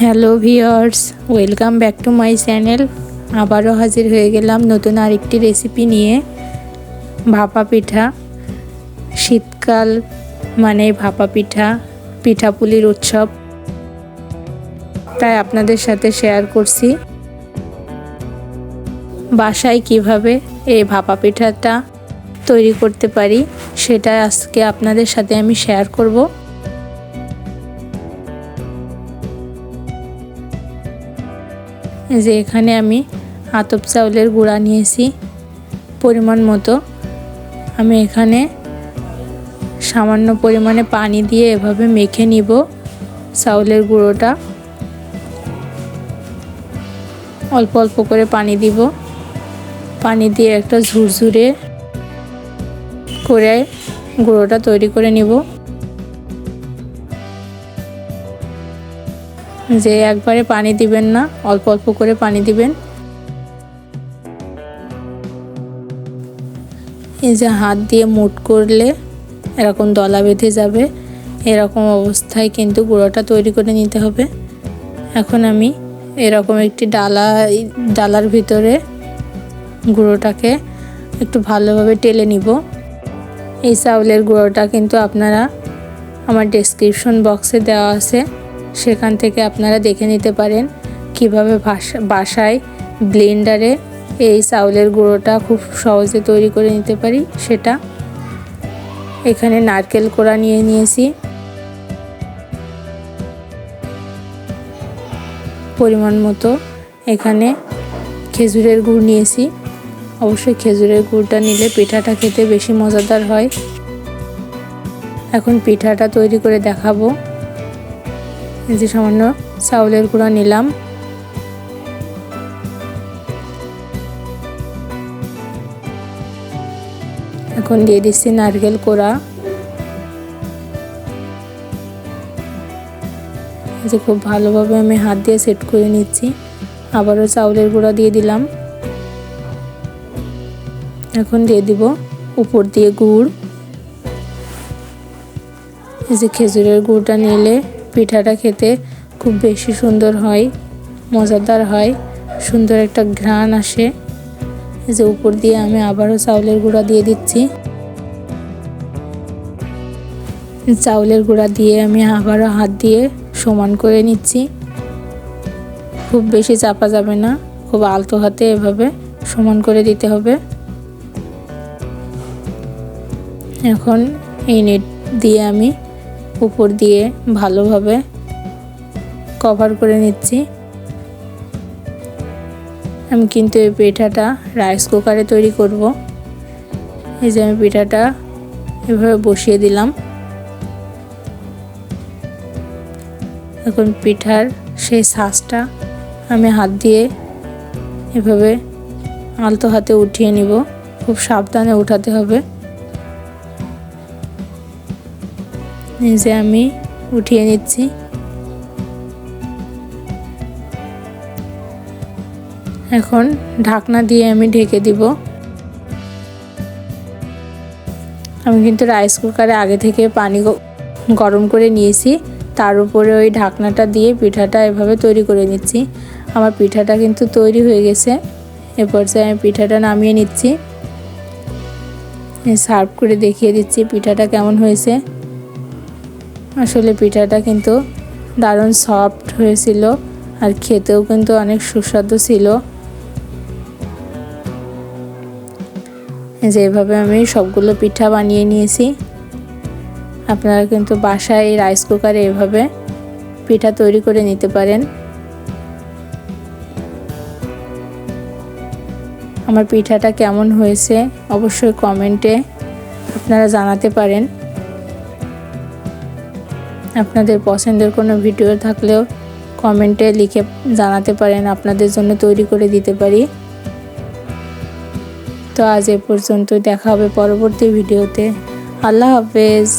Hello viewers welcome back to my channel. আবারও হাজির হয়ে গেলাম নতুন আরেকটি রেসিপি নিয়ে। ভাপা পিঠা। শীতকাল মানে ভাপা পিঠা পিঠাপুলির উৎসব। তাই আপনাদের সাথে শেয়ার করছি। বাসায় কীভাবে এই ভাপা পিঠাটা তৈরি করতে পারি, সেটা আজকে আপনাদের সাথে আমি শেয়ার করব। যে এখানে আমি আতপ চাউলের গুঁড়া নিয়েছি পরিমাণ মতো। আমি এখানে সামান্য পরিমাণে পানি দিয়ে এভাবে মেখে নিব চাউলের গুঁড়োটা। অল্প অল্প করে পানি দিব। পানি দিয়ে একটা ঝুরঝুরে করে গুঁড়োটা তৈরি করে নিব। যে একবারে পানি দিবেন না, অল্প অল্প করে পানি দিবেন। এই যে হাত দিয়ে মুট করলে এরকম দলা বেঁধে যাবে, এরকম অবস্থায় কিন্তু গুঁড়োটা তৈরি করে নিতে হবে। এখন আমি এরকম একটি ডালা, ডালার ভিতরে গুঁড়োটাকে একটু ভালোভাবে টেলে নিব। এই চাউলের গুঁড়োটা কিন্তু আপনারা আমার ডেসক্রিপশন বক্সে দেওয়া আছে। সেখান থেকে আপনারা দেখে নিতে পারেন কীভাবে বাসায় ব্লেন্ডারে এই চাউলের গুঁড়োটা খুব সহজে তৈরি করে নিতে পারি সেটা। এখানে নারকেল কোড়া নিয়ে নিয়েছি। পরিমাণ মতো এখানে খেজুরের গুড় নিয়েছি। অবশ্যই খেজুরের গুড়টা নিলে পিঠাটা খেতে বেশি মজাদার হয়। এখন পিঠাটা তৈরি করে দেখাবো। যে সামান্য চাউলের গুঁড়া নিলাম। এখন দিয়ে দিচ্ছি নারকেল কোড়া। যে খুব ভালোভাবে আমি হাত দিয়ে সেট করে নিচ্ছি। আবারও চাউলের গুঁড়া দিয়ে দিলাম। এখন দিয়ে দিব উপর দিয়ে গুড়। এই যে খেজুরের গুড়টা নিলে পিঠাটা খেতে খুব বেশি সুন্দর হয়, মজাদার হয়, সুন্দর একটা ঘ্রাণ আসে। যে উপর দিয়ে আমি আবারও চাউলের গুঁড়া দিয়ে দিচ্ছি। চাউলের গুঁড়া দিয়ে আমি আবারও হাত দিয়ে সমান করে নিচ্ছি। খুব বেশি চাপা যাবে না, খুব আলতো হাতে এভাবে সমান করে দিতে হবে। এখন এই নেট দিয়ে আমি উপর দিয়ে ভালোভাবে কভার করে নিচ্ছি। আমি কিন্তু এই পিঠাটা রাইস কুকারে তৈরি করব। এই যে আমি পিঠাটা এভাবে বসিয়ে দিলাম। এখন পিঠার সেই শ্বাসটা আমি হাত দিয়ে এভাবে আলতো হাতে উঠিয়ে নিব। খুব সাবধানে উঠাতে হবে। নিজে আমি উঠিয়ে নিচ্ছি। এখন ঢাকনা দিয়ে আমি ঢেকে দিব। আমি কিন্তু রাইস কুকারে আগে থেকে পানি গরম করে নিয়েছি। তার উপরে ওই ঢাকনাটা দিয়ে পিঠাটা এভাবে তৈরি করে নিচ্ছি। আমার পিঠাটা কিন্তু তৈরি হয়ে গেছে। এ পর্যায়ে আমি পিঠাটা নামিয়ে নিচ্ছি। সার্ভ করে দেখিয়ে দিচ্ছি পিঠাটা কেমন হয়েছে। আসলে পিঠাটা কিন্তু দারুণ সফট হয়েছিল আর খেতেও কিন্তু অনেক সুস্বাদু ছিল। যেভাবে আমি সবগুলো পিঠা বানিয়ে নিয়েছি। আপনারা কিন্তু বাসায় এই রাইস কুকারে এভাবে পিঠা তৈরি করে নিতে পারেন। আমার পিঠাটা কেমন হয়েছে অবশ্যই কমেন্টে আপনারা জানাতে পারেন। আপনাদের পছন্দের কোনো ভিডিও থাকলেও কমেন্টে লিখে জানাতে পারেন, আপনাদের জন্য তৈরি করে দিতে পারি। তো আজ এ পর্যন্ত দেখা হবে পরবর্তী ভিডিওতে। আল্লাহ হাফেজ।